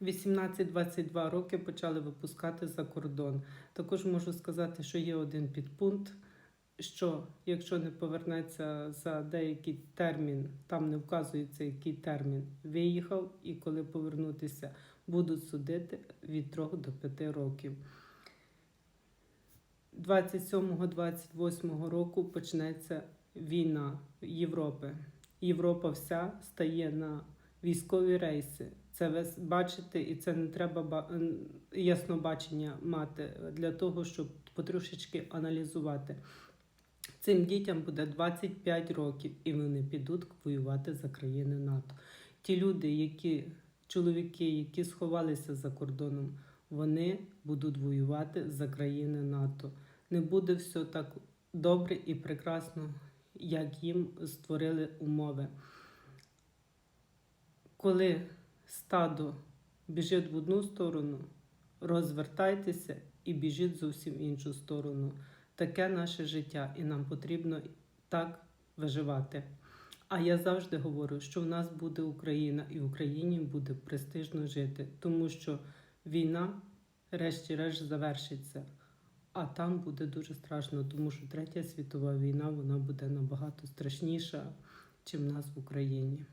18-22 роки почали випускати за кордон. Також можу сказати, що є один підпункт, що якщо не повернеться за деякий термін, там не вказується, який термін виїхав, і коли повернутися, будуть судити від 3 до 5 років. 27-28 року почнеться війна Європи. Європа вся стає на військові рейси. Це ви бачите, і це не треба ба- м, яснобачення мати для того, щоб потрошечки аналізувати. Цим дітям буде 25 років, і вони підуть воювати за країни НАТО. Ті люди, які чоловіки, які сховалися за кордоном, вони будуть воювати за країни НАТО. Не буде все так добре і прекрасно, як їм створили умови. Коли стадо біжить в одну сторону, розвертайтеся і біжіть зовсім в іншу сторону. Таке наше життя, і нам потрібно так виживати. А я завжди говорю, що в нас буде Україна, і в Україні буде престижно жити, тому що війна, решті-решт, завершиться. А там буде дуже страшно, тому що третя світова війна вона буде набагато страшніша, ніж в нас в Україні.